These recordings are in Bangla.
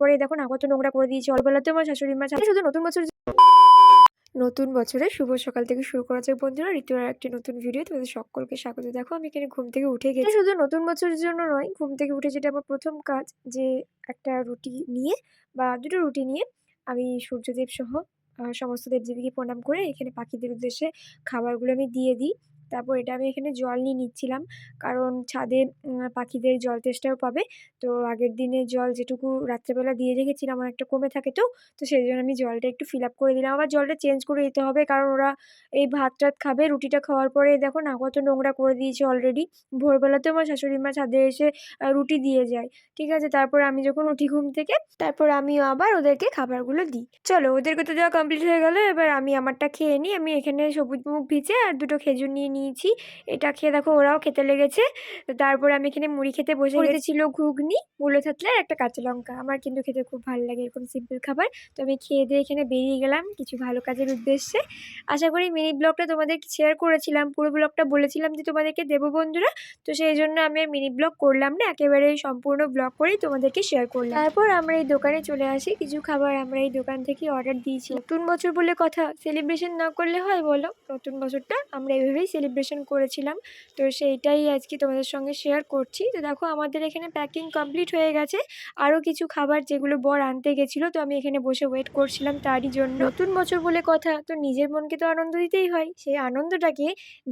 পরে দেখো না কত নোংরা করে দিয়েছি অল্পবেলাতে আমার শাশুড়ি মা শুধু নতুন বছর নতুন বছরে শুভ সকাল থেকে শুরু করা যাক বন্ধুরা। ঋতুর একটি নতুন ভিডিও তোমাদের সকলকে স্বাগত। দেখো আমি এখানে ঘুম থেকে উঠে গেছি। শুধু নতুন বছরের জন্য নয় ঘুম থেকে উঠে যেটা আমার প্রথম কাজ যে একটা রুটি নিয়ে বা দুটো রুটি নিয়ে আমি সূর্যদেব সহ সমস্ত দেবদেবীকে প্রণাম করে এখানে পাখিদের উদ্দেশ্যে খাবারগুলো আমি দিয়ে দিই। তারপর এটা আমি এখানে জল নিয়ে নিচ্ছিলাম। কারণ ছাদে পাখিদের জল তেষ্টাও পাবে। তো আগের দিনে জল যেটুকু রাত্রেবেলা দিয়ে রেখেছিলাম আমার একটা কমে থাকে তো। তো সেই জন্য আমি জলটা একটু ফিল আপ করে দিলাম। আবার জলটা চেঞ্জ করে দিতে হবে। কারণ ওরা এই ভাত টাত খাবে, রুটিটা খাওয়ার পরে দেখো না কত নোংরা করে দিয়েছে অলরেডি ভোরবেলাতেও আমার শাশুড়ি মা ছাদে এসে রুটি দিয়ে যায়। ঠিক আছে? তারপর আমি যখন উঠি ঘুম থেকে, তারপর আমিও আবার ওদেরকে খাবারগুলো দিই। চলো, ওদেরকে তো দেওয়া কমপ্লিট হয়ে গেল। এবার আমি আমারটা খেয়ে নিই। আমি এখানে সবুজ মুখ ভিজে আর দুটো খেজুর নিয়ে নিয়েছি। এটা খেয়ে দেখো ওরাও খেতে লেগেছে। তারপরে আমি এখানে মুড়ি খেতে বসে গেছিল ঘুগনি মূলো থাকলে আর একটা কাঁচা লঙ্কা। আমার কিন্তু খেতে খুব ভালো লাগে এরকম সিম্পল খাবার। তো আমি খেয়ে দিয়ে এখানে বেরিয়ে গেলাম কিছু ভালো কাজের উদ্দেশ্যে। আশা করি মিনি ব্লগটা তোমাদের শেয়ার করেছিলাম। পুরো ব্লগটা বলেছিলাম যে তোমাদেরকে দেবো বন্ধুরা। তো সেই জন্য আমি আর মিনি ব্লগ করলাম না। একেবারে সম্পূর্ণ ব্লগ করেই তোমাদেরকে শেয়ার করলাম। তারপর আমরা এই দোকানে চলে আসি। কিছু খাবার আমরা এই দোকান থেকে অর্ডার দিয়েছি। নতুন বছর বলে কথা। সেলিব্রেশন না করলে হয় বলো? নতুন বছরটা আমরা এভাবেই সেলিব্রেশন করেছিলাম। তো সেইটাই আজকে তোমাদের সঙ্গে শেয়ার করছি। তো দেখো, আমাদের এখানে প্যাকিং কমপ্লিট হয়ে গেছে। আরও কিছু খাবার যেগুলো বর আনতে গেছিল, তো আমি এখানে বসে ওয়েট করছিলাম তারই জন্য। নতুন বছর বলে কথা, তো নিজের মনকে তো আনন্দ দিতেই হয়। সেই আনন্দটাকে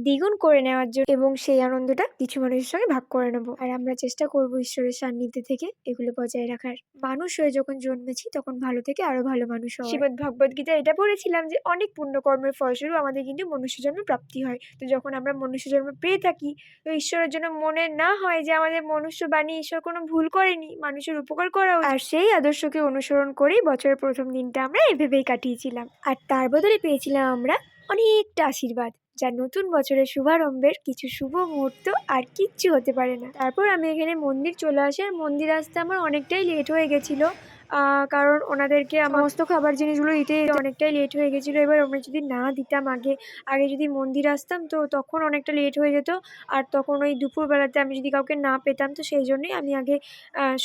দ্বিগুণ করে নেওয়ার জন্য এবং সেই আনন্দটা কিছু মানুষের সঙ্গে ভাগ করে নেব। আর আমরা চেষ্টা করব ঈশ্বরের সান্নিধ্যে থেকে এগুলো বজায় রাখার। মানুষ হয়ে যখন জন্মেছি, তখন ভালো থেকে আরও ভালো মানুষ হয় শ্রীমদ ভগবদ গীতা এটা পড়েছিলাম যে, অনেক পুণ্যকর্মের ফলস্বরূপ আমাদের কিন্তু মনুষ্য জন্ম প্রাপ্তি হয়। তো যখন আমরা মনুষ্য জন্ম পেয়ে থাকি, তো ঈশ্বরের জন্য মনে না হয় যে আমাদের মনুষ্য বাণী ঈশ্বর কোনো ভুল করেনি, মানুষের উপকার করা আর সেই আদর্শকে অনুসরণ করেই বছরের প্রথম দিনটা আমরা এভাবেই কাটিয়েছিলাম। আর তার বদলে পেয়েছিলাম আমরা অনেকটা আশীর্বাদ, যা নতুন বছরের শুভারম্ভের কিছু শুভ মুহূর্ত আর কিচ্ছু হতে পারে না। তারপর আমি এখানে মন্দির চলে আসি আর মন্দির আসতে আমার অনেকটাই লেট হয়ে গেছিল। কারণ ওনাদেরকে সমস্ত খাবার জিনিসগুলো দিতে অনেকটাই লেট হয়ে গেছিল। এবার আমরা যদি না দিতাম আগে আগে যদি মন্দির আসতাম, তো তখন অনেকটা লেট হয়ে যেত। আর তখন ওই দুপুরবেলাতে আমি যদি কাউকে না পেতাম, তো সেই জন্যই আমি আগে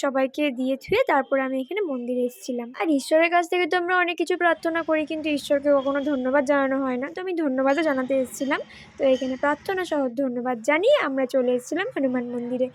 সবাইকে দিয়ে থুয়ে তারপর আমি এখানে মন্দিরে এসেছিলাম। আর ঈশ্বরের কাছ থেকে তো আমরা অনেক কিছু প্রার্থনা করি, কিন্তু ঈশ্বরকে কখনো ধন্যবাদ জানানো হয় না। তো আমি ধন্যবাদও জানাতে এসেছিলাম। তো এখানে প্রার্থনা সহ ধন্যবাদ জানিয়ে আমরা চলে এসেছিলাম হনুমান মন্দিরে।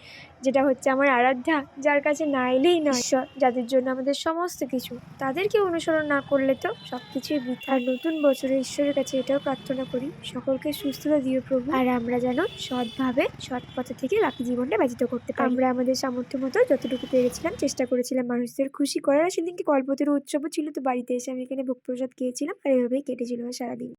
যেটা হচ্ছে আমার আরাধ্যা, যার কাছে না এলেই নয়। ঈশ্বর যাদের জন্য আমাদের সমস্ত কিছু। তাদেরকে অনুসরণ না করলে তো সব কিছুই আর নতুন বছরে ঈশ্বরের কাছে এটাও প্রার্থনা করি, সকলকে সুস্থতা দিও প্রভু। আর আমরা যেন সৎভাবে, সৎ পথে থেকে বাকি জীবনটা ব্যতীত করতে পারি। আমরা আমাদের সামর্থ্য মতো যতটুকু পেরেছিলাম, চেষ্টা করেছিলাম মানুষদের খুশি করার। সেদিনকে কল্পতরু উৎসবও ছিল, তো বাড়িতে এসে আমি এখানে ভোগ প্রসাদ খেয়েছিলাম, আর এভাবেই কেটেছিল সারাদিন।